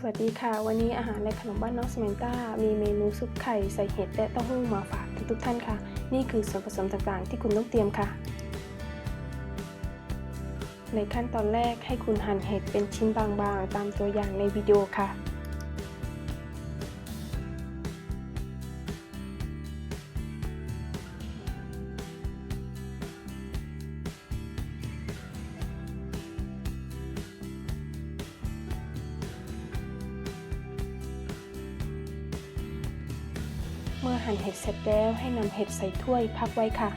สวัสดีค่ะ วันนี้อาหารในขนมบ้านน้องสเมนต้า มีเมนูซุปไข่ใส่เห็ดและเต้าหู้มาฝากทุกท่านค่ะ นี่คือส่วนผสมต่างๆ ที่คุณต้องเตรียมค่ะ ในขั้นตอนแรกให้คุณหั่นเห็ดเป็นชิ้นบางๆ ตามตัวอย่างในวิดีโอค่ะ เมื่อหั่นเห็ดเสร็จแล้วให้นำเห็ดใส่ถ้วยพักไว้ค่ะ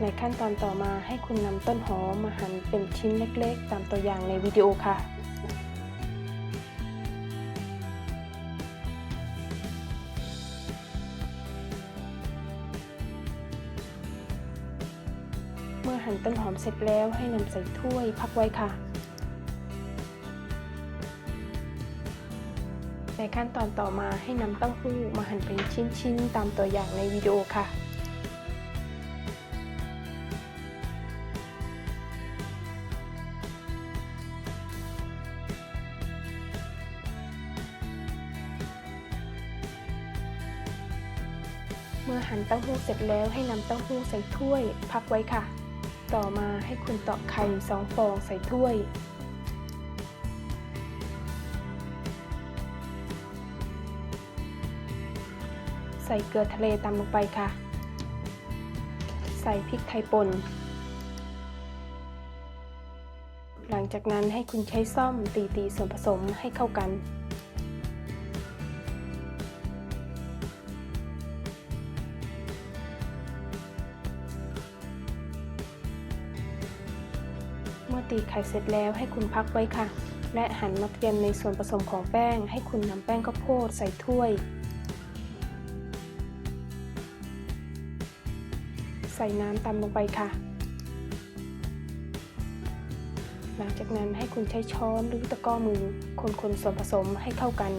ในขั้นตอนต่อมาให้คุณนำต้นหอมมาหั่นเป็นชิ้นเล็กๆ ตามตัวอย่างในวิดีโอค่ะเมื่อหั่นต้นหอมเสร็จแล้วให้นำใส่ถ้วยพักไว้ค่ะ ในขั้นตอนต่อมาให้นำเต้าหู้มาหั่นเป็นชิ้นๆ ตามตัวอย่างในวิดีโอค่ะเมื่อหั่นเต้าหู้เสร็จแล้วให้นำเต้าหู้ใส่ถ้วย พักไว้ค่ะ ต่อมาให้คุณตอกไข่สองฟองใส่ถ้วย ส่เกลือทะเลตามลงไปค่ะ ใส่พริกไทยป่น หลังจากนั้นให้คุณใช้ซ่อมตีตีส่วนผสมให้เข้ากัน เมื่อตีไข่เสร็จแล้วให้คุณพักไว้ค่ะและหันมาเตรียมในส่วนผสมของแป้ง ให้คุณนำแป้งข้าวโพดใส่ถ้วย ส่น้ำตามลงไปค่ะ หลังจากนั้นให้คุณใช้ช้อนหรือตะกร้อมือคนๆส่วนผสมให้เข้ากัน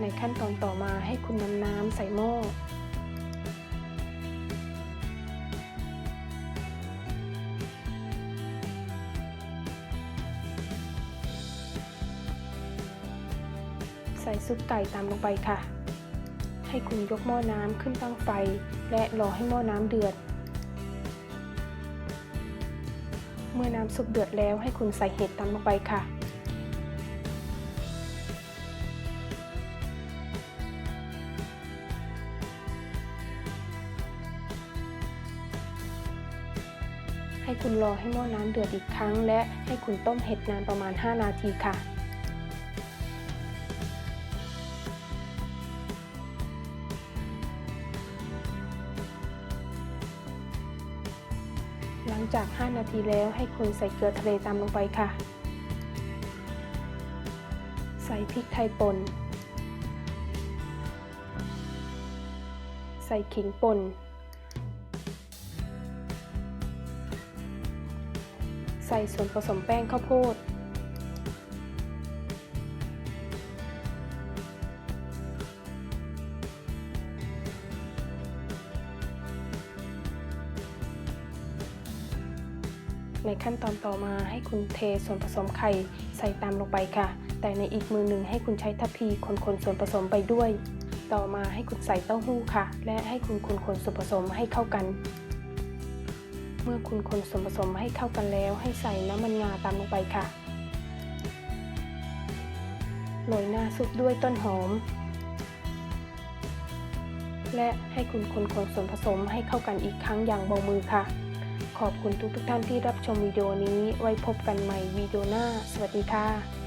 ในขั้นตอนต่อมาให้คุณนำน้ำใส่หม้อ ใส่ซุปไก่ตามลงไปค่ะ ให้คุณยกหม้อน้ำขึ้นตั้งไฟ และรอให้หม้อน้ำเดือด เมื่อน้ำซุปเดือดแล้วให้คุณใส่เห็ดตามลงไปค่ะ ให้คุณรอให้หม้อน้ำเดือดอีกครั้ง และให้คุณต้มเห็ดนานประมาณ 5 นาทีค่ะ ลังจาก 5 นาทีแล้วให้คุณใส่เกลือทะเลตามลงไปค่ะ ใส่พริกไทยป่น ใส่ขิงป่น ใส่ส่วนผสมแป้งข้าวโพด ในขั้นตอนต่อมาให้คุณเทส่วนผสมไข่ใส่ตามลงไปค่ะ แต่ในอีกมือหนึ่งให้คุณใช้ทัพพีคนๆส่วนผสมไปด้วย ต่อมาให้คุณใส่เต้าหู้ค่ะ และให้คุณคนๆส่วนผสมให้เข้ากัน เมื่อคุณคนส่วนผสมให้เข้ากันแล้ว ให้ใส่น้ำมันงาตามลงไปค่ะโรยหน้าซุปด้วยต้นหอม และให้คุณคนคนส่วนผสมให้เข้ากันอีกครั้งอย่างเบามือค่ะ ขอบคุณทุกทุกท่านที่รับชมวิดีโอนี้ ไว้พบกันใหม่วิดีโอหน้า สวัสดีค่ะ